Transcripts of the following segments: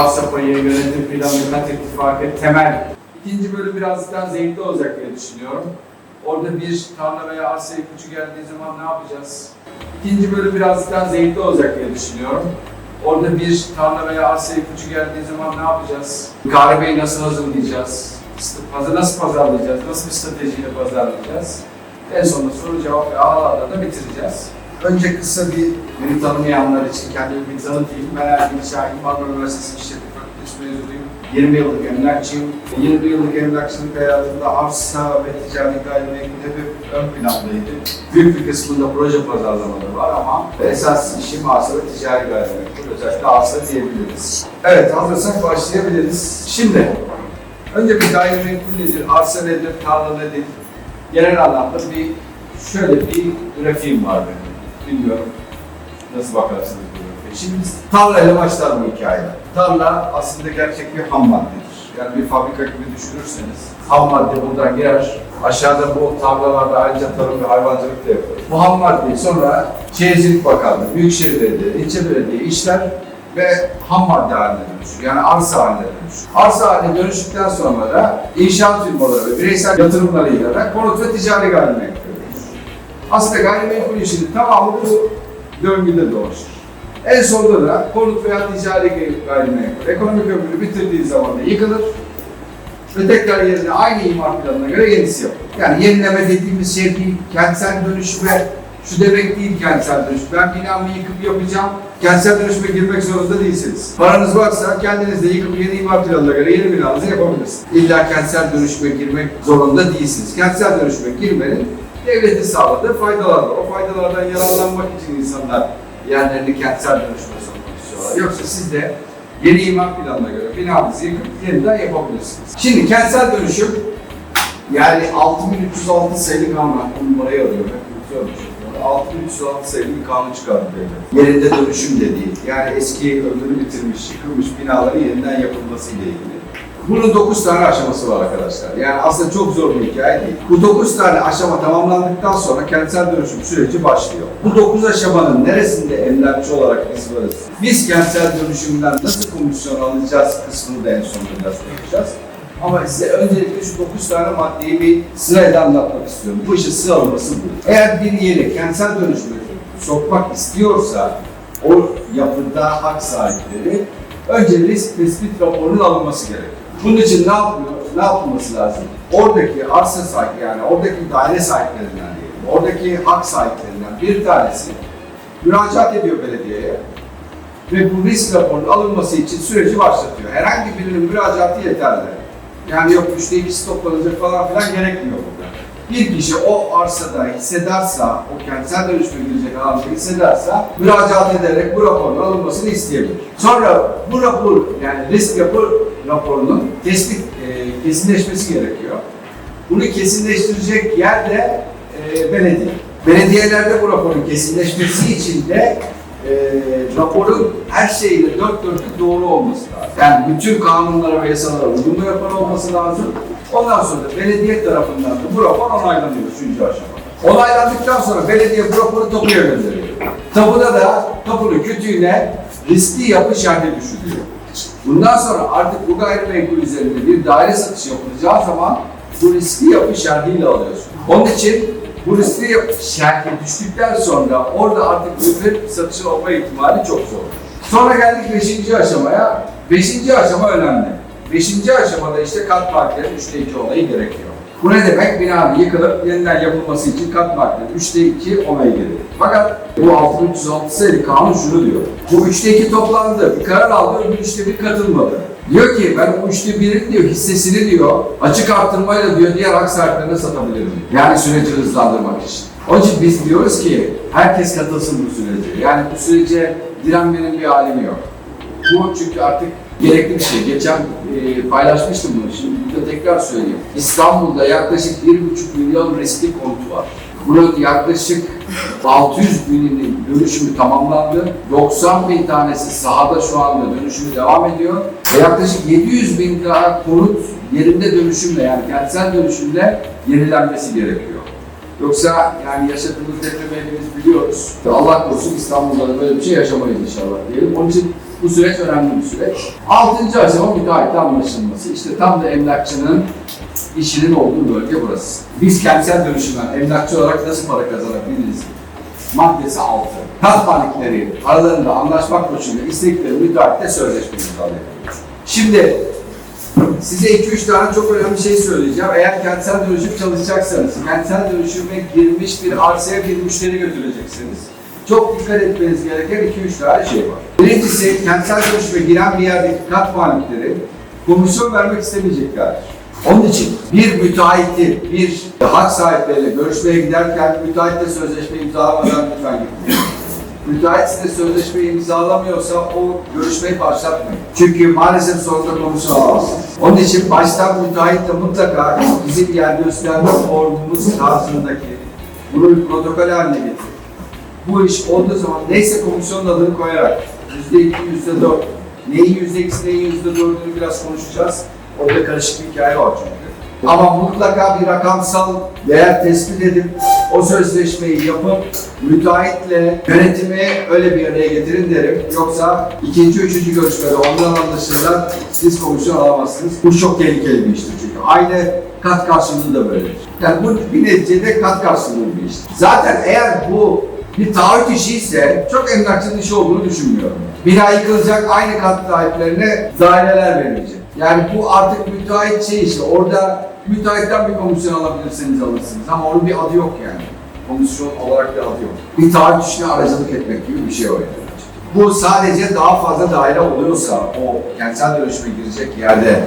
arsa payı, yönetim planı, kat ittifakı, temel. İkinci bölüm birazcık daha zevkli olacak diye düşünüyorum. Orada bir tarla veya arsa ipucu geldiği zaman ne yapacağız? İkinci bölüm birazcık daha zevkli olacak diye düşünüyorum. Orada bir tarla veya arsa ipucu geldiği zaman ne yapacağız? Kahveyi nasıl hazırlayacağız? Pazar nasıl pazarlayacağız? Nasıl bir stratejiyle pazarlayacağız? En sonunda soru cevap ve ağlarla da bitireceğiz. Önce kısa bir beni tanımayanlar için kendimi bir tanıtayım. Ben Ergin Şahin, Marmara Üniversitesi İşletme Fakültesi mezunuyum. 20 yıllık emlakçıyım. 20 yıllık emlakçılık hayatımda arsa ve ticari gayrimenkul hep ön plandaydı. Büyük bir kısmında proje pazarlamaları var ama esas işim arsa ve ticari gayrimenkul. Özellikle arsa diyebiliriz. Evet, hazırsak başlayabiliriz. Şimdi, önce bir gayrimenkul nedir, arsa nedir, tarla nedir? Genel anlamda bir şöyle bir grafiğim var benim. Bilmiyorum nasıl bakarsınız bu grafiğe. Şimdi tarlayla başlar bu hikaye. Tarla aslında gerçek bir ham maddedir. Yani bir fabrika gibi düşünürseniz ham madde buradan girer. Aşağıda bu tarlalarda ayrıca tarım ve hayvancılık da yapılır. Bu ham maddeyi sonra Şehircilik Bakanlığı, Büyükşehir Belediye, ilçe belediye işler ve ham madde haline dönüşür. Yani arsa haline dönüşür. Arsa haline dönüştükten sonra da inşaat firmaları bireysel yatırımlarıyla da konut ve ticari dönüşür. Aslında gayrimenkul işinin tamamı bu döngüde dolaşır. En sonunda da konut veya ticari gayrimenkul ekonomik ömrünü bitirdiği zaman da yıkılır ve tekrar yerine aynı imar planına göre yenisi yapılır. Yani yenileme dediğimiz şey değil, kentsel dönüşüme şu demek değil kentsel dönüşüm. Ben binamı yıkıp yapacağım, kentsel dönüşüme girmek zorunda değilsiniz. Paranız varsa kendiniz de yıkıp yeni imar planına göre yeni binanızı yapabilirsiniz. İlla kentsel dönüşüme girmek zorunda değilsiniz. Kentsel dönüşüme girmenin devletin sağladığı faydalar var. O faydalardan yararlanmak için insanlar yerlerini kentsel dönüşüme sokmak istiyorlar. Yoksa siz de yeni imar planına göre binanızı yıkıp yeniden yapabilirsiniz. Şimdi kentsel dönüşüm yani 6306 sayılı kanun, bu numarayı alıyorum. hep unutuyorum çünkü. 6306 sayılı bir kanun çıkardı devlet. Yerinde dönüşüm dediği, yani eski ömrünü bitirmiş, yıkılmış binaların yeniden yapılması ile ilgili. Bunun 9 tane aşaması var arkadaşlar. Yani aslında çok zor bir hikaye değil. Bu 9 tane aşama tamamlandıktan sonra kentsel dönüşüm süreci başlıyor. Bu 9 aşamanın neresinde emlakçı olarak biz varız? Biz kentsel dönüşümden nasıl komisyon alacağız kısmını da en sonunda biraz konuşacağız. Ama size öncelikle şu 9 tane maddeyi bir sırayla anlatmak istiyorum. Bu işin sıralaması bu. Eğer bir yeri kentsel dönüşüme sokmak istiyorsa o yapıda hak sahipleri önce risk tespit raporunun alınması gerekiyor. Bunun için ne yapıyor? Ne yapılması lazım? Oradaki arsa sahibi yani oradaki daire sahiplerinden diyelim, oradaki hak sahiplerinden bir tanesi müracaat ediyor belediyeye ve bu risk raporunun alınması için süreci başlatıyor. Herhangi birinin müracaatı yeterli. Yani yok üçte ikisi toplanacak falan filan gerekmiyor burada. Bir kişi o arsada hissedersa, o kentsel dönüşüme girecek alanda hissederse müracaat ederek bu raporun alınmasını isteyebilir. Sonra bu rapor, yani risk rapor raporunun tespit, e, kesinleşmesi gerekiyor. Bunu kesinleştirecek yer de e, belediye. Belediyelerde bu raporun kesinleşmesi için de e, raporun her şeyle dört dörtlük doğru olması lazım. Yani bütün kanunlara ve yasalara uyumlu yapan olması lazım. Ondan sonra da belediye tarafından da bu rapor onaylanıyor üçüncü aşama. Onaylandıktan sonra belediye bu raporu tapuya gönderiyor. Tapuda da tapunun kütüğüne riskli yapı şerhi düşürüyor. Bundan sonra artık bu gayrimenkul üzerinde bir daire satışı yapılacağı zaman bu riskli yapı şerhiyle alıyorsun. Onun için bu riskli yapı şerhi düştükten sonra orada artık ürün satışı olma ihtimali çok zor. Sonra geldik 5. aşamaya. 5. aşama önemli. 5. aşamada işte kat marklerin 3'te 2 olayı gerekiyor. Bu ne demek? Binanın yıkılıp yeniden yapılması için kat marklerin 3'te 2 olayı gerekiyor. Fakat bu 6306 sayılı kanun şunu diyor. Bu 3'te 2 toplandı, bir karar aldı, öbür 3'te 1 katılmadı. Diyor ki ben o 3'te 1'in diyor hissesini diyor açık arttırmayla diyor diğer hak sahiplerine satabilirim. Yani süreci hızlandırmak için. Onun için biz diyoruz ki herkes katılsın bu sürece. Yani bu sürece direnmenin bir alemi yok. Bu çünkü artık gerekli bir şey. Geçen e, paylaşmıştım bunu. Şimdi burada tekrar söyleyeyim. İstanbul'da yaklaşık 1,5 milyon riskli konut var. Bunun yaklaşık 600 binin dönüşümü tamamlandı. 90 bin tanesi sahada şu anda dönüşümü devam ediyor. Ve yaklaşık 700 bin daha konut yerinde dönüşümle yani kentsel dönüşümle yenilenmesi gerekiyor. Yoksa yani yaşadığımız depremi hepimiz biliyoruz. Allah korusun İstanbul'da da böyle bir şey yaşamayız inşallah diyelim. Onun için Bu süreç önemli bir süreç. Altıncı aşama müteahhitle anlaşılması. İşte tam da emlakçının işinin olduğu bölge burası. Biz kentsel dönüşümden emlakçı olarak nasıl para kazanabiliriz? Maddesi 6. Kat malikleri aralarında anlaşmak koşuluyla istekleri müteahhitle sözleşme imzalayabiliriz. Şimdi Size 2-3 tane çok önemli şey söyleyeceğim. Eğer kentsel dönüşüm çalışacaksanız, kentsel dönüşüme girmiş bir arsaya bir müşteri götüreceksiniz. Çok dikkat etmeniz gereken 2-3 tane şey var. Birincisi, kentsel dönüşüme giren bir yerdeki kat malikleri komisyon vermek istemeyeceklerdir. Onun için bir müteahhiti, bir hak sahipleriyle görüşmeye giderken müteahhitle sözleşme imzalamadan lütfen gitmeyin. Müteahhit size sözleşme imzalamıyorsa o görüşmeyi başlatmayın. Çünkü maalesef sonunda komisyon alamazsınız. Onun için baştan müteahhitle mutlaka bizim yer gösterme formumuz tarzındaki bunu bir protokol haline getirin. Bu iş olduğu zaman neyse komisyonun adını koyarak yüzde iki, yüzde dört, neyin yüzde ikisi, neyin yüzde dördünü biraz konuşacağız. Orada karışık bir hikaye var çünkü. Ama mutlaka bir rakamsal değer tespit edip o sözleşmeyi yapıp müteahhitle yönetimi öyle bir araya getirin derim. Yoksa ikinci, üçüncü görüşmede ondan anlaşılan siz komisyon alamazsınız. Bu çok tehlikeli bir iştir çünkü. Aynı kat karşılığı da böyledir. Yani bu bir neticede kat karşılığı bir iştir. Zaten eğer bu bir taahhüt işi ise çok emlakçının işi olduğunu düşünmüyorum. Bina yıkılacak, aynı kat sahiplerine daireler verilecek. Yani bu artık müteahhit şey işte, orada müteahhitten bir komisyon alabilirseniz alırsınız ama onun bir adı yok yani. Komisyon olarak bir adı yok. Bir taahhüt işine aracılık etmek gibi bir şey o yani. Bu sadece daha fazla daire oluyorsa, o kentsel dönüşüme girecek yerde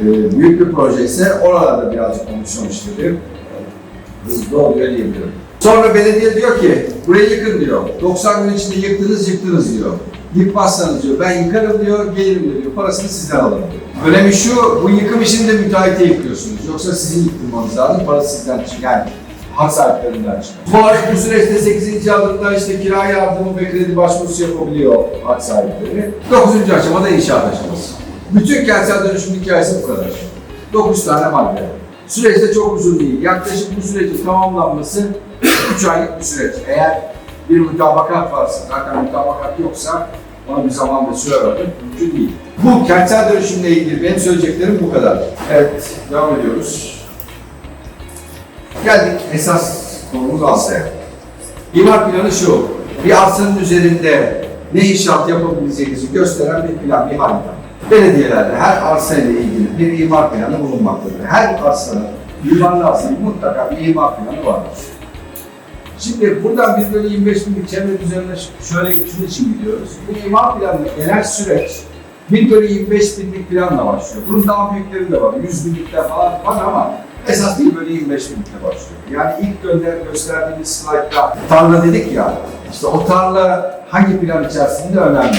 e, büyük bir proje ise oralarda birazcık komisyon işleri hızlı oluyor diyebilirim. Sonra belediye diyor ki burayı yıkın diyor. 90 gün içinde yıktınız yıktınız diyor. Yıkmazsanız diyor ben yıkarım diyor gelirim diyor. Parasını sizden alırım diyor. Önemi şu bu yıkım işini de müteahhite yıkıyorsunuz. Yoksa sizin yıktırmanız lazım. Parası sizden çıkıyor. Yani hak sahiplerinden çıkıyor. Bu arada bu süreçte 8. adımda işte kira yardımı ve kredi başvurusu yapabiliyor hak sahipleri. 9. aşamada inşaat aşaması. Bütün kentsel dönüşüm hikayesi bu kadar. 9 tane madde. Süreç de çok uzun değil. Yaklaşık bu sürecin tamamlanması 3 aylık bir süreç. Eğer bir mutabakat varsa, zaten mutabakat yoksa ona bir zaman ve süre vermek mümkün değil. Bu kentsel dönüşümle ilgili benim söyleyeceklerim bu kadar. Evet, devam ediyoruz. Geldik esas konumuz arsaya. İmar planı şu, bir arsanın üzerinde ne inşaat yapabileceğinizi gösteren bir plan, bir harita. Belediyelerde her arsa ile ilgili bir imar planı bulunmaktadır. Her arsanın, mimarlı arsanın mutlaka bir imar planı vardır. Şimdi buradan biz böyle 25 binlik çevre üzerine şöyle şunun için gidiyoruz. Bu imar planı genel süreç bir bölü 25 binlik planla başlıyor. Bunun daha büyükleri de var. 100 binlikler falan var ama esas 1 bölü 25 binlikle başlıyor. Yani ilk gönder gösterdiğimiz slaytta tarla dedik ya, işte o tarla hangi plan içerisinde önemli.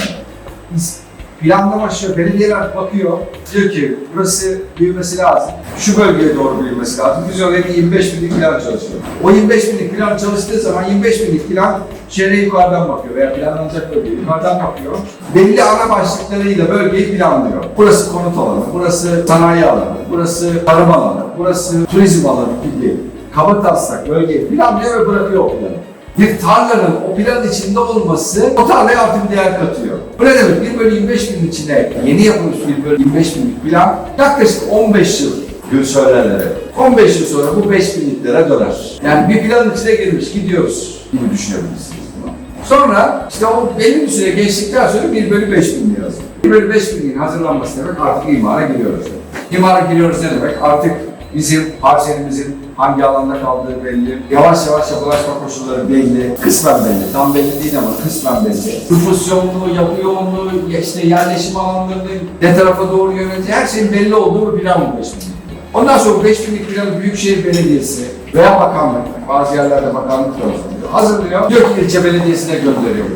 Planlama şu, belediyeler bakıyor, diyor ki burası büyümesi lazım, şu bölgeye doğru büyümesi lazım. Biz öyle bir 25 binlik plan çalışıyor. O 25 binlik plan çalıştığı zaman 25 binlik plan şehre yukarıdan bakıyor veya planlanacak bölgeye yukarıdan bakıyor. Belli ana başlıklarıyla bölgeyi planlıyor. Burası konut alanı, burası sanayi alanı, burası tarım alanı, burası turizm alanı gibi kaba taslak bölgeyi planlıyor ve bırakıyor o planı bir tarlanın o plan içinde olması o tarlaya artık bir değer katıyor. Bu ne demek? 1 bölü 25 binin içine yeni yapılmış 1 bölü 25 binlik plan yaklaşık 15 yıl gün söylerler. 15 yıl sonra bu 5 binliklere döner. Yani bir planın içine girmiş gidiyoruz gibi düşünebilirsiniz bunu. Sonra işte o belli bir süre geçtikten sonra 1 bölü 5 bin yazıyor. 1 bölü 5 binin hazırlanması demek artık imara giriyoruz. İmara giriyoruz ne demek? Artık bizim arsenimizin hangi alanda kaldığı belli. Yavaş yavaş yapılaşma koşulları belli. Kısmen belli. Tam belli değil ama kısmen belli. Nüfus yoğunluğu, yapı yoğunluğu, işte yerleşim alanlarının ne tarafa doğru yöneleceği her şeyin belli olduğu bir plan bu 5 binlik. Ondan sonra 5 binlik planı Büyükşehir Belediyesi veya bakanlık, bazı yerlerde bakanlık da hazırlıyor. Hazırlıyor. Diyor ki ilçe belediyesine gönderiyor.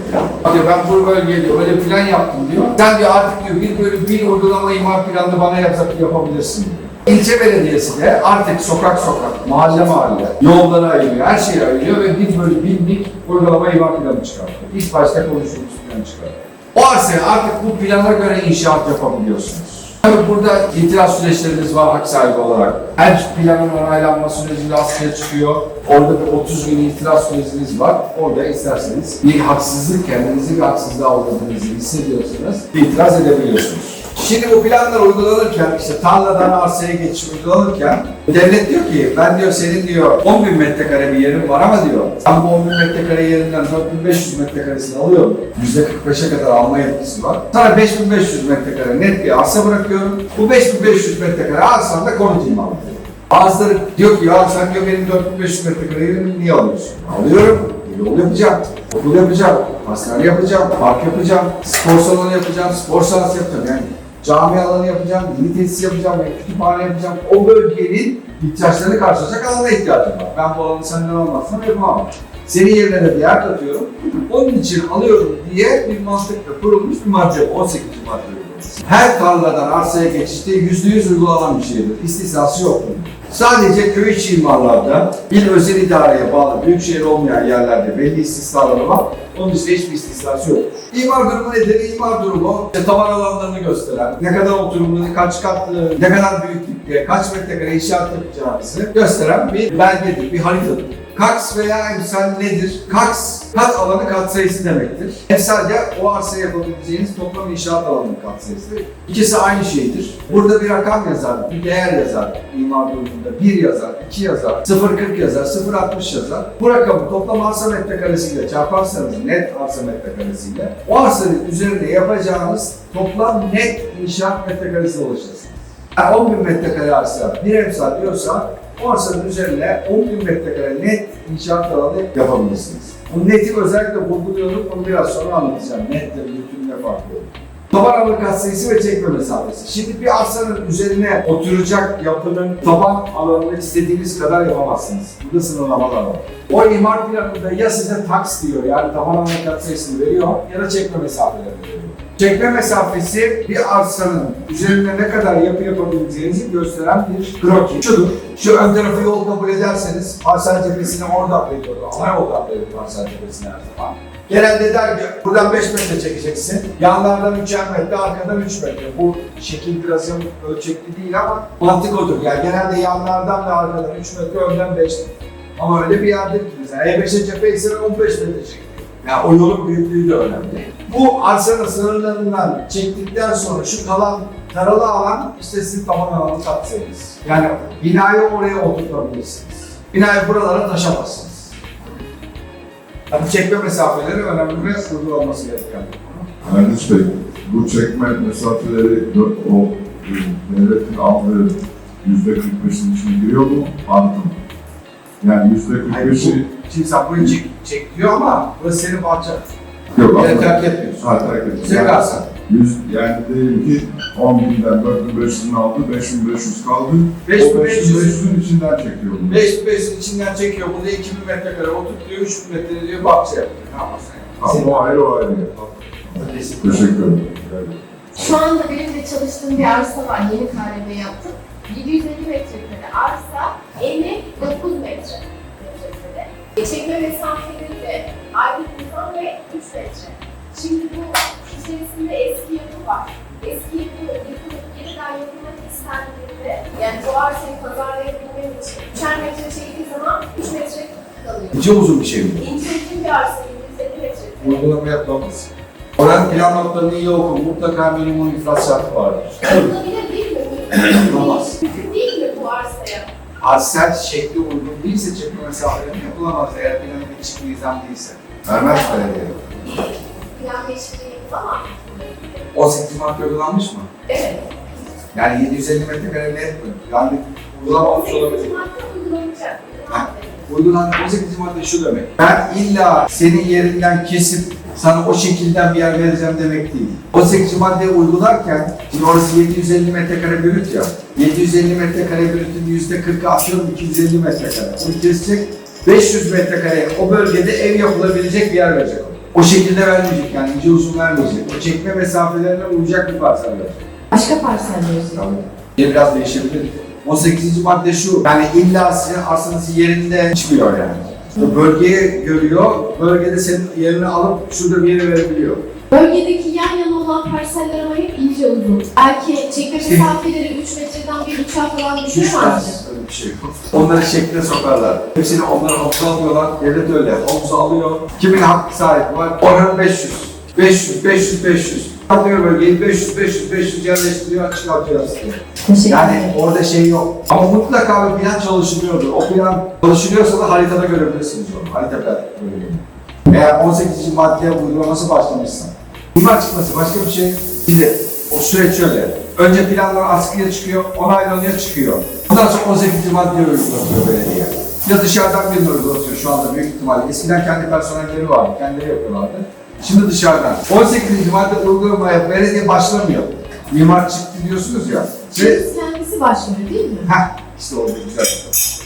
Diyor ben bu bölgeye diyor öyle plan yaptım diyor. Sen diyor artık diyor bir bölü bir uygulama imar planını bana yapsak yapabilirsin diyor. İlçe belediyesi de artık sokak sokak, mahalle mahalle, yolları ayırıyor, her şeyi ayırıyor ve bir bölü binlik uygulama imar planı çıkartıyor. İlk başta konuştuğumuz planı çıkartıyor. O arsaya artık bu plana göre inşaat yapabiliyorsunuz. Tabii burada itiraz süreçlerimiz var hak sahibi olarak. Her planın onaylanma sürecinde askıya çıkıyor. Orada bir 30 gün itiraz süreciniz var. Orada isterseniz bir haksızlık, kendinizi bir haksızlığa uğradığınızı hissediyorsanız itiraz edebiliyorsunuz. Şimdi bu planlar uygulanırken, işte tarladan arsaya geçiş uygulanırken devlet diyor ki ben diyor senin diyor 10 bin metrekare bir yerin var ama diyor ben bu 10 bin metrekare yerinden 4500 metrekaresini alıyorum. %45'e kadar alma yetkisi var. Sana 5500 metrekare net bir arsa bırakıyorum. Bu 5500 metrekare arsanda konut imam ediyor. Bazıları diyor ki ya sen diyor benim 4500 metrekare yerimi niye alıyorsun? Alıyorum. Yol yapacağım, okul yapacağım, hastane yapacağım, park yapacağım, spor salonu yapacağım, spor sahası yapacağım. Yani cami alanı yapacağım, dini tesis yapacağım, yani kütüphane yapacağım. O bölgenin ihtiyaçlarını karşılayacak alana ihtiyacım var. Ben bu alanı senden almazsam yapamam. Senin yerine de yer katıyorum. Onun için alıyorum diye bir mantıkla kurulmuş bir madde, 18. madde. Her tarladan arsaya geçişte %100 uygulanan bir şeydir. İstisnası yok bunun. Sadece köy içi imarlarda, bir özel idareye bağlı büyükşehir olmayan yerlerde belli istisnaları var. Onun dışında hiçbir istisnası yok. İmar durumu nedir? İmar durumu işte tavan alanlarını gösteren, ne kadar oturumlu, kaç katlı, ne kadar büyüklükte, kaç metrekare inşaat yapacağınızı gösteren bir belgedir, bir haritadır. Kaks veya emsal nedir? Kaks, kat alanı katsayısı demektir. Emsalde o arsaya yapabileceğiniz toplam inşaat alanının katsayısı. İkisi aynı şeydir. Burada bir rakam yazar, bir değer yazar imar durumunda. 1 yazar, 2 yazar, 0.40 yazar, 0.60 yazar. Bu rakamı toplam arsa metrekaresiyle çarparsanız net arsa metrekaresiyle o arsanın üzerinde yapacağınız toplam net inşaat metrekaresine ulaşırsınız. Yani 10 bin metrekare arsa bir emsal diyorsa arsanın üzerine 10 bin metrekare net inşaat alanı yapabilirsiniz. Bu neti özellikle vurguluyorum, onu biraz sonra anlatacağım. Netle bütün ne farkı olur. Taban alanı katsayısı ve çekme mesafesi. Şimdi bir arsanın üzerine oturacak yapının taban alanını istediğiniz kadar yapamazsınız. Burada sınırlamalar var. O imar planında ya size taks diyor yani taban alanı katsayısını veriyor ya da çekme mesafelerini veriyor. Çekme mesafesi bir arsanın üzerine ne kadar yapı yapabileceğinizi gösteren bir kroki. Şudur, şu ön tarafı yol kabul ederseniz parsel cephesine oradan veriyordu. Ana yoldan veriyor parsel cephesine her zaman. Genelde der ki buradan 5 metre çekeceksin. Yanlardan 3'er metre, arkadan 3 metre. Bu şekil biraz ölçekli değil ama mantık odur. Yani genelde yanlardan ve arkadan 3 metre, önden 5 metre. Ama öyle bir yerde ki mesela E5'e cephe ise 15 metre çekiyor. Yani o yolun büyüklüğü de önemli. Bu arsanın sınırlarından çektikten sonra şu kalan taralı alan işte sizin taban alanı katsayınız. Yani binayı oraya oturtabilirsiniz. Binayı buralara taşamazsınız. Yani çekme mesafeleri önemli ve uygulanması gereken. Ernest Bey, bu çekme mesafeleri o e, devletin aldığı yüzde 45'in içine giriyor mu? Artı mı? Yani yüzde Hayır, 45'i Şimdi sen burayı çek, çek diyor ama burası senin bahçen. Yok ama. terk etmiyorsun. Ha, terk. Senin Yani arsan. Yüz, yani diyelim ki 10 binden 4500'ün aldı, 5500 kaldı. O 5500 5500'ün içinden çekiyor bunu. 5 5'in içinden çekiyor. Burada 2000 metrekare oturtuyor, 3000 metre diyor bahçe yapıyor. Ne yaparsan yap. Ama o ayrı o ayrı. Teşekkür ederim. Evet. Şu anda benim de çalıştığım bir arsa var. Yeni KRB yaptım. 750 metrekare arsa 59 metre metrekare. Çekme mesafeleri de ayrı nizam ve 3 metre. Şimdi bu içerisinde eski yapı var. Eski yapı yıkılıp yeniden yapılmak istendiğinde yani bu arsayı pazarlayabilmem için 3'er metre çektiği zaman 3 metre kalıyor. İnce uzun bir şey mi? İnce uzun bir arsa 750 metre. Uygulama yapmamız. Oran plan notlarını iyi okun. Mutlaka minimum iflas şartı vardır. Yapılabilir değil mi? Mümkün değil mi bu arsaya? Arsel şekli uygun değilse çekme mesafeleri yapılamaz eğer planın geçik nizam değilse. Vermez belediye. Plan değişikliği ama 18 madde uygulanmış mı? evet. Yani 750 metrekare net mi? Yani uygulamamış olabilir. 18 madde uygulanacak. Ha. Uygulanan 18 madde şu demek. Ben illa senin yerinden kesip sana o şekilden bir yer vereceğim demek değil. 18 maddeyi uygularken, şimdi orası 750 metrekare bürüt ya. 750 metrekare bürütün %40'ı atıyorum 250 metrekare. Bunu kesecek 500 metrekare o bölgede ev yapılabilecek bir yer verecek. O. Şekilde vermeyecek yani ince uzun vermeyecek. O çekme mesafelerine uyacak bir parsel verecek. Başka parsel diyorsun. Tamam. Biraz değişebilir. 18. madde şu, yani illa sizin arsanız yerinde içmiyor yani. O bölgeyi görüyor, bölgede senin yerini alıp şurada bir yere verebiliyor. Bölgedeki yan yana olan parseller ama hep ince uzun. Belki çekme mesafeleri 3 metreden 1,5'a falan düşürmez mi? Düşmez. Öyle bir şey yok. Onları şekline sokarlar. Hepsini onları havuza alıyorlar. Devlet öyle. Havuza alıyor. Kimin hak sahibi var? Oranın 500. 500, 500, 500. Alıyor bölgeyi 500, 500, 500 yerleştiriyor, çıkartıyor aslında. Teşekkür Yani ederim. orada şey yok. Ama mutlaka bir plan çalışılıyordur. O plan çalışılıyorsa da haritada görebilirsiniz onu. Haritada böyle. Eğer 18. maddeye uygulaması başlamışsa. Bunlar çıkması başka bir şey. Şimdi o süreç şöyle. Önce planlar askıya çıkıyor, onaylanıyor çıkıyor. Ondan sonra 18. maddeye uygulatıyor belediye. Ya dışarıdan birini uygulatıyor şu anda büyük ihtimalle. Eskiden kendi personelleri vardı, kendileri yapıyorlardı. Şimdi dışarıdan. 18. madde uygulamaya belediye başlamıyor. Mimar çıktı diyorsunuz ya. Ve kendisi başvuruyor değil mi? Heh, işte orada güzel.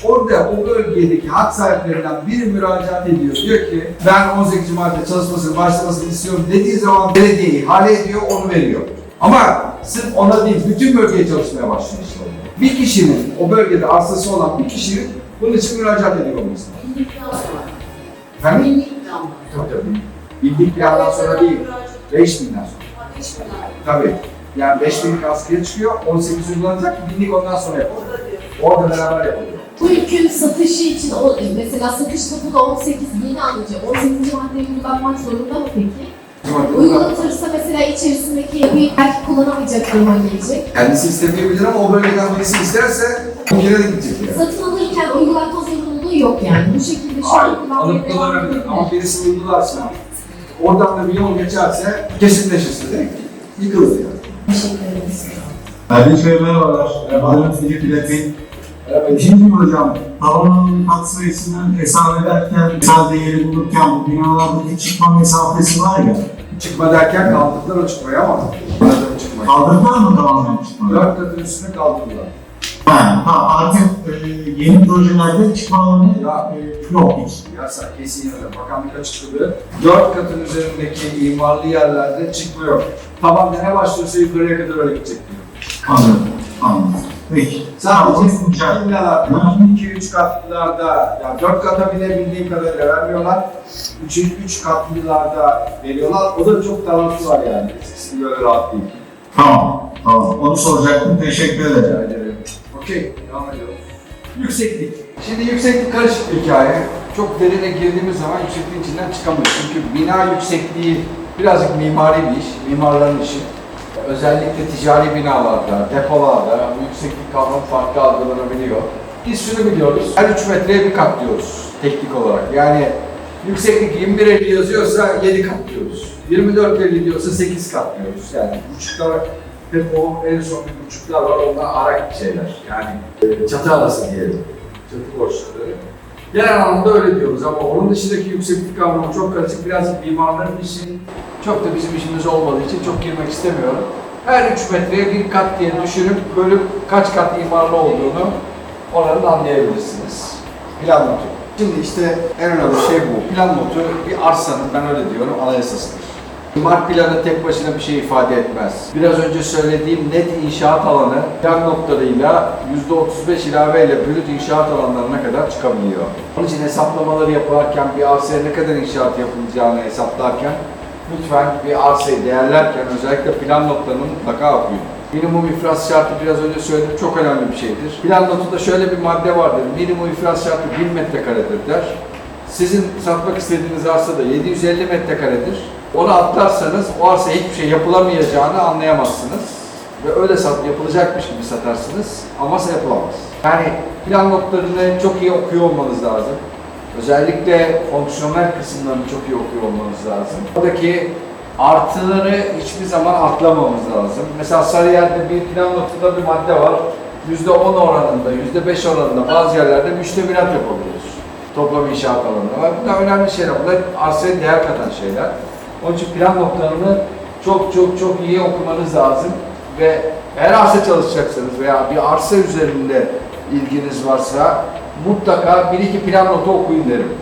Orada o bölgedeki hak sahiplerinden biri müracaat ediyor. Diyor ki ben 18. madde çalışmasını başlamasını istiyorum dediği zaman belediye ihale ediyor, onu veriyor. Ama sırf ona değil, bütün bölgeye çalışmaya başlıyor işte. orada. Bir kişinin, o bölgede arsası olan bir kişinin bunun için müracaat ediyor olması. Efendim? Tabii tabii. Bildik plandan sonra değil, 5000'den sonra. Ateş plan. Tabii. Yani 5000'lik askıya çıkıyor, 18 uygulanacak, binlik ondan sonra yapılıyor. Orada beraber yapılıyor. Bu ülkenin satışı için o, mesela satış topu da 18 yeni anlayacak. 18. maddeye uygulanmak zorunda mı peki? Uygulatırsa mesela içerisindeki yapıyı belki kullanamayacak duruma gelecek. Kendisi istemeyebilir ama o bölgeden birisi isterse o yere de gidecek yani. Satın alırken uygulatma zorunluluğu yok yani. Bu şekilde şu an kullanmaya alıp devam kullanabilir edebilir. ama birisi uygularsa, oradan da bir yol geçerse, kesinleşirse de yıkılır yani. Teşekkür ederiz. Erdinç Bey merhabalar. Adım Filip Bilek'in. Şimdi hocam, tavanın kat sayısını hesap ederken, hesap değeri bulurken bu binalardaki çıkma mesafesi var ya, Çıkma derken kaldırdılar o çıkmayı ama anladım çıkmayı. kaldırdılar mı tamamen çıkmayı? Dört katın üstüne kaldırdılar. Ha, ha, artık e, yeni projelerde çıkma alanı Ya, e, yok hiç. Yasa kesin yazar. Bakanlık açıkladı. Dört katın üzerindeki imarlı yerlerde çıkma yok. Taban ne başlıyorsa yukarıya kadar öyle gidecek diyor. Anladım, anladım. Peki. Sadece villalarda, 2-3 katlılarda, yani 4 kata bile bildiğim kadarıyla vermiyorlar. 3 üç katlılarda veriyorlar. O da çok daraltı var yani. Eskisi böyle rahat değil. Tamam, tamam. Onu soracaktım. Teşekkür ederim. Rica ederim. Okey, devam ediyoruz. Yükseklik. Şimdi yükseklik karışık bir hikaye. Çok derine girdiğimiz zaman yüksekliğin içinden çıkamayız. Çünkü bina yüksekliği birazcık mimari bir iş, mimarların işi. Özellikle ticari binalarda, depolarda bu yükseklik kavramı farklı algılanabiliyor. Biz şunu biliyoruz, her 3 metreye bir kat diyoruz teknik olarak. Yani yükseklik 21.50 yazıyorsa 7 kat diyoruz. 24.50 diyorsa 8 kat diyoruz. Yani buçuklar hep o en son bir buçuklar var, onlar arak şeyler. Yani e, çatı arası diyelim. Çatı boşlukları. Genel anlamda öyle diyoruz ama onun dışındaki yükseklik kavramı çok karışık. Birazcık mimarların işi, çok da bizim işimiz olmadığı için çok girmek istemiyorum. Her 3 metreye bir kat diye düşünüp bölüp kaç kat imarlı olduğunu oranın anlayabilirsiniz. Plan notu. Şimdi işte en önemli şey bu. Plan notu bir arsanın, ben öyle diyorum, anayasasıdır. İmar planı tek başına bir şey ifade etmez. Biraz önce söylediğim net inşaat alanı plan notlarıyla %35 ilaveyle brüt inşaat alanlarına kadar çıkabiliyor. Onun için hesaplamaları yaparken bir arsaya ne kadar inşaat yapılacağını hesaplarken lütfen bir arsayı değerlerken özellikle plan notlarını mutlaka okuyun. Minimum iflas şartı biraz önce söyledim çok önemli bir şeydir. Plan notunda şöyle bir madde vardır. Minimum iflas şartı 1000 metrekaredir der. Sizin satmak istediğiniz arsa da 750 metrekaredir. Onu atlarsanız o arsa hiçbir şey yapılamayacağını anlayamazsınız. Ve öyle sat, yapılacakmış gibi satarsınız ama yapılamaz. Yani plan notlarını çok iyi okuyor olmanız lazım. Özellikle fonksiyonel kısımlarını çok iyi okuyor olmanız lazım. Oradaki artıları hiçbir zaman atlamamız lazım. Mesela Sarıyer'de bir plan notunda bir madde var. %10 oranında, %5 oranında bazı yerlerde müştemilat yapabiliyoruz. Toplam inşaat alanında. Bunlar önemli şeyler. Bunlar arsaya değer katan şeyler. Onun için plan notlarını çok çok çok iyi okumanız lazım. Ve eğer arsa çalışacaksanız veya bir arsa üzerinde ilginiz varsa mutlaka bir iki plan notu okuyun derim.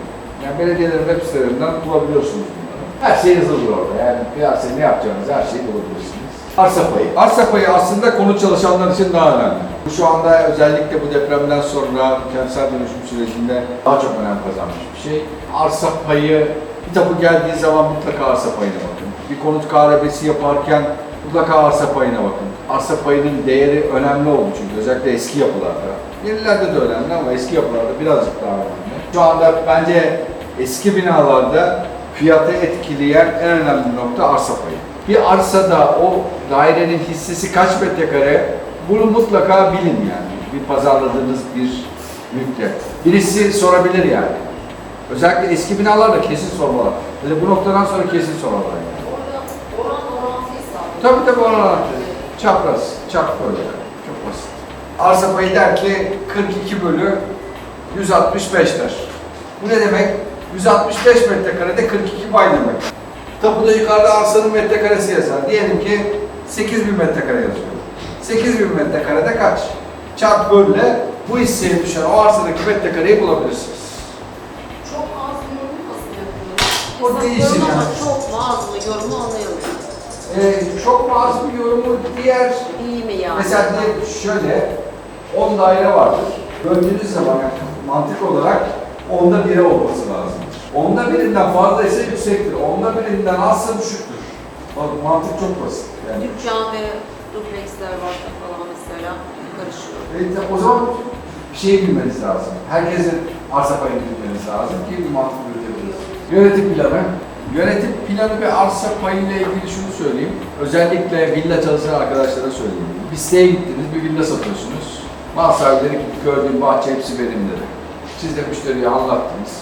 Yani belediyelerin web sitelerinden bulabiliyorsunuz bunları. Her şey yazılır orada. Yani bir arsaya ne yapacağınızı her şeyi bulabilirsiniz. Arsa payı. Arsa payı aslında konu çalışanlar için daha önemli. Bu şu anda özellikle bu depremden sonra kentsel dönüşüm sürecinde daha çok önem kazanmış bir şey. Arsa payı, tapu geldiği zaman mutlaka arsa payına bakın. Bir konut KRB'si yaparken mutlaka arsa payına bakın. Arsa payının değeri önemli oldu çünkü özellikle eski yapılarda. Yenilerde de önemli ama eski yapılarda birazcık daha önemli. Şu anda bence eski binalarda fiyatı etkileyen en önemli nokta arsa payı. Bir arsada o dairenin hissesi kaç metrekare bunu mutlaka bilin yani. Bir pazarladığınız bir mülkte. Birisi sorabilir yani. Özellikle eski binalarda kesin sormalar. Böyle bu noktadan sonra kesin sorarlar yani. Orada oran orantıysa. Tabii tabii oralar çapraz, çap böyle. Çok basit. Arsa payı der ki 42 bölü 165 der. Bu ne demek? 165 metrekarede 42 pay demek. Tapuda yukarıda arsanın metrekaresi yazar. Diyelim ki 8000 metrekare yazıyor. 8000 metrekarede kaç? Çarp bölle bu hisseye düşen o arsadaki metrekareyi bulabilirsiniz. Çok az mı yorumu nasıl yapıyoruz? O değişir yorum ama yani. Çok mu az mı yorumu anlayamıyorum. Ee, çok mu az bir yorumu diğer İyi mi yani? Mesela diyelim şöyle, 10 daire vardır. Böldüğünüz zaman yani mantık olarak onda biri olması lazım. Onda birinden fazla ise yüksektir. Onda birinden azsa düşüktür. Bak mantık çok basit. Yani Dükkan ve dupleksler var falan mesela karışıyor. e, o zaman bir şey bilmeniz lazım. Herkesin arsa payını bilmeniz lazım ki bir mantık yürütebiliriz. Yönetim planı. Yönetim planı ve arsa payıyla ilgili şunu söyleyeyim. Özellikle villa çalışan arkadaşlara söyleyeyim. Bir siteye gittiniz, bir villa satıyorsunuz. Mal sahipleri gördüğüm bahçe hepsi benim dedi. Siz de müşteriye anlattınız.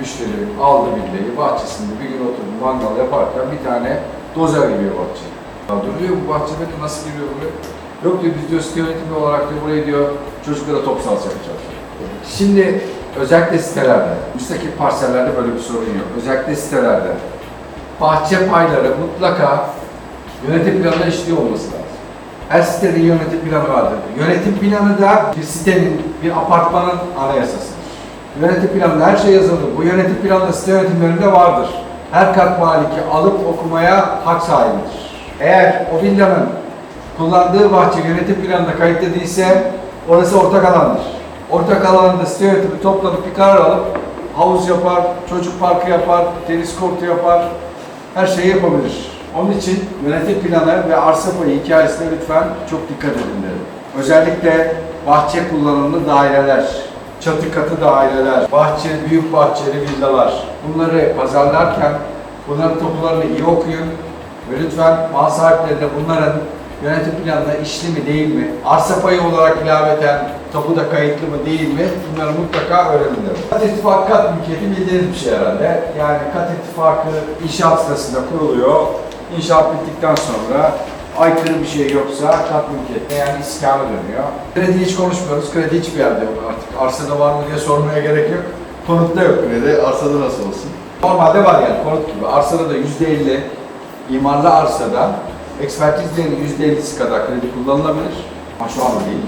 Müşteri aldı villayı, bahçesinde bir gün oturdu mangal yaparken bir tane dozer giriyor bahçeye. Duruyor bu bahçe benim nasıl giriyor buraya? Yok diyor biz diyor site yönetimi olarak diyor burayı diyor çocuklara top sahası yapacağız. Şimdi özellikle sitelerde, müstakil parsellerde böyle bir sorun yok. Özellikle sitelerde bahçe payları mutlaka yönetim planına işliyor olması lazım. Her sitenin yönetim planı vardır. Yönetim planı da bir sitenin, bir apartmanın anayasasıdır. Yönetim planında her şey yazılır. Bu yönetim planı da site yönetimlerinde vardır. Her kat maliki alıp okumaya hak sahibidir. Eğer o villanın kullandığı bahçe yönetim planında kayıtlı değilse orası ortak alandır. Ortak alanda site yönetimi toplanıp bir karar alıp havuz yapar, çocuk parkı yapar, tenis kortu yapar, her şeyi yapabilir. Onun için yönetim planı ve arsa payı hikayesine lütfen çok dikkat edin derim. Özellikle bahçe kullanımlı daireler, çatı katı daireler, bahçe, büyük bahçeli villalar. Bunları pazarlarken bunların tapularını iyi okuyun ve lütfen mal sahipleri de bunların yönetim planında işli mi değil mi, arsa payı olarak ilaveten tapuda kayıtlı mı değil mi bunları mutlaka öğrenin derim. Kat ittifakı kat mülkiyeti bildiğiniz bir şey herhalde. Yani kat ittifakı inşaat sırasında kuruluyor. İnşaat bittikten sonra aykırı bir şey yoksa kat mülkiyetine yani iskana dönüyor. Kredi hiç konuşmuyoruz. Kredi hiçbir yerde yok artık. Arsada var mı diye sormaya gerek yok. Konutta yok kredi. Arsada nasıl olsun? Normalde var yani konut gibi. Arsada da %50 imarlı arsada ekspertiz değerinin %50'si kadar kredi kullanılabilir. Ama şu anda değil.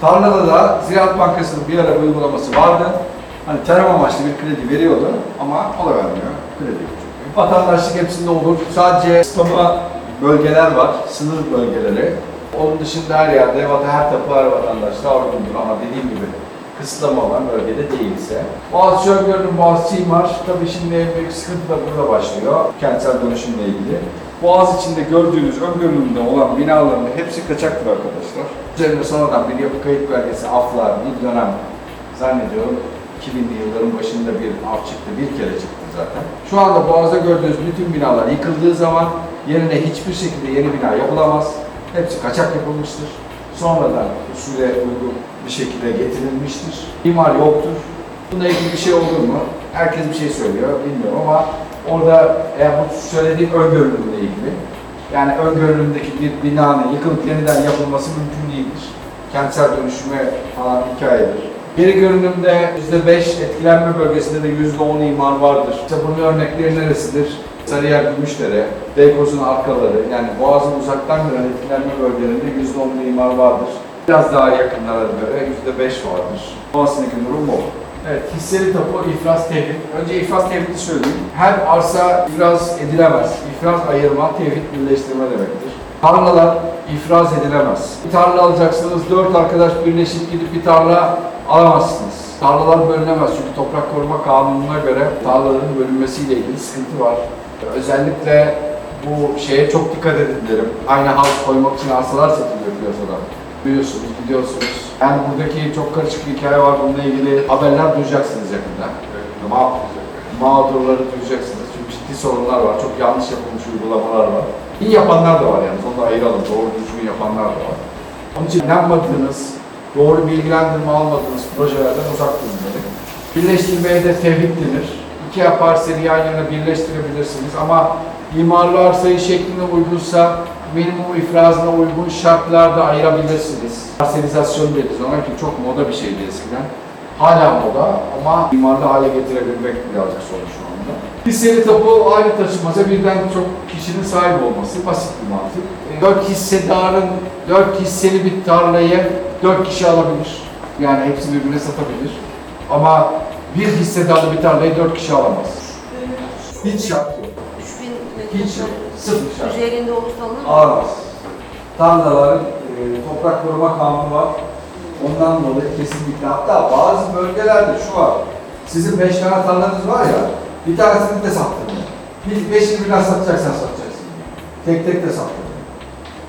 Tarlada da Ziraat Bankası'nın bir ara bir uygulaması vardı. Hani tarım amaçlı bir kredi veriyordu ama o da vermiyor. Kredi yok. Vatandaşlık hepsinde olur. Sadece kısıtlama bölgeler var, sınır bölgeleri. Onun dışında her yerde, her tapu her vatandaşlığa uygundur ama dediğim gibi kısıtlama olan bölgede değilse. Boğaziçi Öngörü'nün Boğaziçi İmar, tabii şimdi en büyük sıkıntı da burada başlıyor, kentsel dönüşümle ilgili. Boğaz içinde gördüğünüz öngöründe olan binaların hepsi kaçaktır arkadaşlar. Üzerinde sonradan bir yapı kayıt belgesi aflar bir dönem zannediyorum 2000'li yılların başında bir af çıktı, bir kere çıktı zaten. Şu anda Boğaz'da gördüğünüz bütün binalar yıkıldığı zaman yerine hiçbir şekilde yeni bina yapılamaz. Hepsi kaçak yapılmıştır. Sonradan usule uygun bir şekilde getirilmiştir. İmar yoktur. Buna ilgili bir şey olur mu? Herkes bir şey söylüyor, bilmiyorum ama orada eğer bu söylediğim öngörülümle ilgili, yani öngörülümdeki bir binanın yıkılıp yeniden yapılması mümkün değildir. Kentsel dönüşüme falan hikayedir. Geri görünümde %5 etkilenme bölgesinde de %10 imar vardır. İşte bunun örnekleri neresidir? Sarıyer Gümüşdere, Beykoz'un arkaları, yani Boğaz'ın uzaktan gelen etkilenme bölgelerinde %10 imar vardır. Biraz daha yakınlara göre %5 vardır. Boğaz'ındaki durum bu. Evet, hisseli tapu iflas tevhid. Önce iflas tevhidi söyleyeyim. Her arsa iflas edilemez. İflas ayırma, tevhid birleştirme demektir. Tarlalar ifraz edilemez. Bir tarla alacaksınız, dört arkadaş birleşip gidip bir tarla alamazsınız. Tarlalar bölünemez çünkü toprak koruma kanununa göre tarlaların bölünmesiyle ilgili sıkıntı var. Özellikle bu şeye çok dikkat edin derim. Aynı house koymak için arsalar satılıyor piyasada. Duyuyorsunuz, gidiyorsunuz. Yani buradaki çok karışık bir hikaye var. Bununla ilgili haberler duyacaksınız yakında. Ma mağdurları duyacaksınız. Çünkü ciddi sorunlar var. Çok yanlış yapılmış uygulamalar var. İyi yapanlar da var yani. Onu da ayıralım. Doğru düzgün yapanlar da var. Onun için inanmadığınız, doğru bilgilendirme almadığınız projelerden uzak durun derim. Birleştirmeye de tevhid denir. İki parseli yan yana birleştirebilirsiniz ama imarlı arsayı şekline uygunsa minimum ifrazına uygun şartlarda ayırabilirsiniz. Parselizasyon deriz ona ki çok moda bir şeydi eskiden. Hala moda ama imarlı hale getirebilmek birazcık sorun şu anda. Hisseli tapu aynı taşımaza birden çok kişinin sahip olması basit bir mantık. E, Dört hissedarın dört hisseli bir tarlayı dört kişi alabilir. Yani hepsi birbirine satabilir. Ama bir hissedarlı bir tarlayı dört kişi alamaz. Hiç şart yok. 3000 Hiç. Sıfır şart. Üzerinde olursa alınır mı? Alamaz. Tarlaların e, toprak koruma kanunu var. Ondan dolayı kesinlikle. Hatta bazı bölgelerde şu var. Sizin beş tane tarlanız var ya, bir tanesini de sattırın. Bir beşini birden satacaksan satacaksın. Tek tek de sattırın.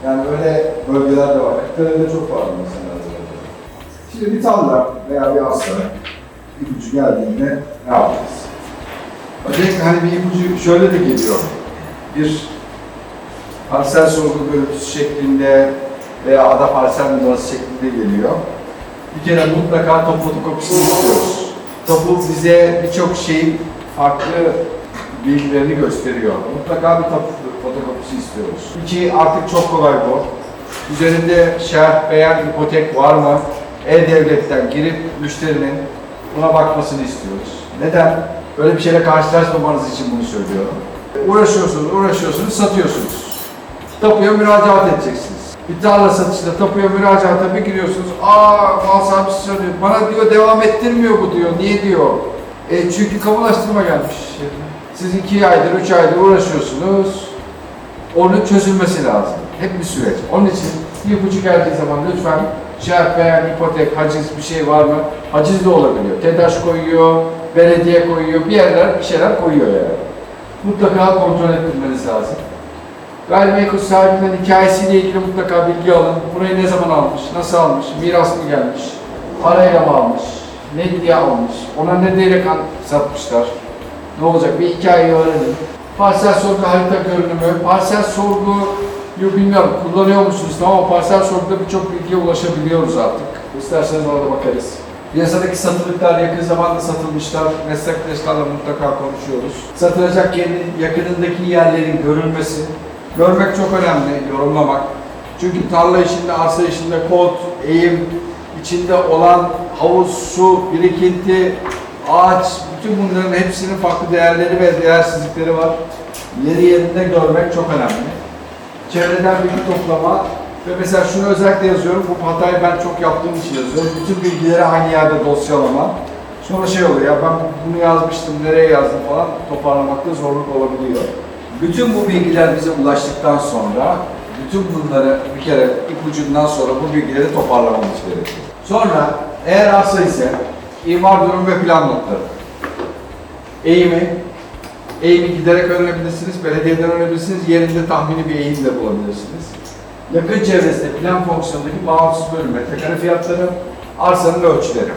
Yani öyle bölgeler de var. Kırklareli'de çok var mesela. Şimdi bir tarla veya bir arsa ipucu geldiğinde ne yapacağız? Öncelikle hani bir ipucu şöyle de geliyor. Bir parsel sorgu görüntüsü şeklinde veya ada parsel numarası şeklinde geliyor. Bir kere mutlaka top fotokopisini istiyoruz. Topu bize birçok şeyin farklı bilgilerini gösteriyor. Mutlaka bir top fotokopisi istiyoruz. İki, artık çok kolay bu. Üzerinde şerh, beyan, ipotek var mı? E-Devlet'ten girip müşterinin buna bakmasını istiyoruz. Neden? Böyle bir şeyle karşılaşmamanız için bunu söylüyorum. Uğraşıyorsunuz, uğraşıyorsunuz, satıyorsunuz. Tapuya müracaat edeceksiniz. Bir tarla satışında tapuya müracaata bir giriyorsunuz. Aa mal sahibisi söylüyor. Bana diyor devam ettirmiyor bu diyor. Niye diyor? E, çünkü kamulaştırma gelmiş. Siz iki aydır, üç aydır uğraşıyorsunuz. Onun çözülmesi lazım. Hep bir süreç. Onun için bir buçuk geldiği zaman lütfen şerh beyan, ipotek, haciz bir şey var mı? Haciz de olabiliyor. TEDAŞ koyuyor, belediye koyuyor, bir yerler bir şeyler koyuyor yani. Mutlaka kontrol ettirmeniz lazım. Gayrimenkul sahibinin hikayesiyle ilgili mutlaka bilgi alın. Burayı ne zaman almış, nasıl almış, miras mı gelmiş, parayla mı almış, ne diye almış, ona ne diyerek satmışlar. Ne olacak bir hikayeyi öğrenin. Parsel sorgu harita görünümü, parsel sorguyu bilmiyorum kullanıyor musunuz ama parsel sorguda birçok bilgiye ulaşabiliyoruz artık. İsterseniz orada bakarız. Piyasadaki satılıklar yakın zamanda satılmışlar. Meslektaşlarla mutlaka konuşuyoruz. Satılacak yerin yakınındaki yerlerin görülmesi. Görmek çok önemli, yorumlamak. Çünkü tarla işinde, arsa işinde kod, eğim, içinde olan havuz, su, birikinti, ağaç, bütün bunların hepsinin farklı değerleri ve değersizlikleri var. Yeri yerinde görmek çok önemli. Çevreden bilgi toplama ve mesela şunu özellikle yazıyorum, bu hatayı ben çok yaptığım için yazıyorum. Bütün bilgileri aynı yerde dosyalama. Sonra şey oluyor ya ben bunu yazmıştım, nereye yazdım falan toparlamakta zorluk olabiliyor. Bütün bu bilgiler bize ulaştıktan sonra, bütün bunları bir kere ipucundan sonra bu bilgileri toparlamamız gerekiyor. Sonra eğer arsa ise imar durum ve plan notları. Eğimi, eğimi giderek öğrenebilirsiniz, belediyeden öğrenebilirsiniz, yerinde tahmini bir eğim de bulabilirsiniz. Yakın çevresinde plan fonksiyonundaki bağımsız bölüm metrekare fiyatları, arsanın ölçüleri.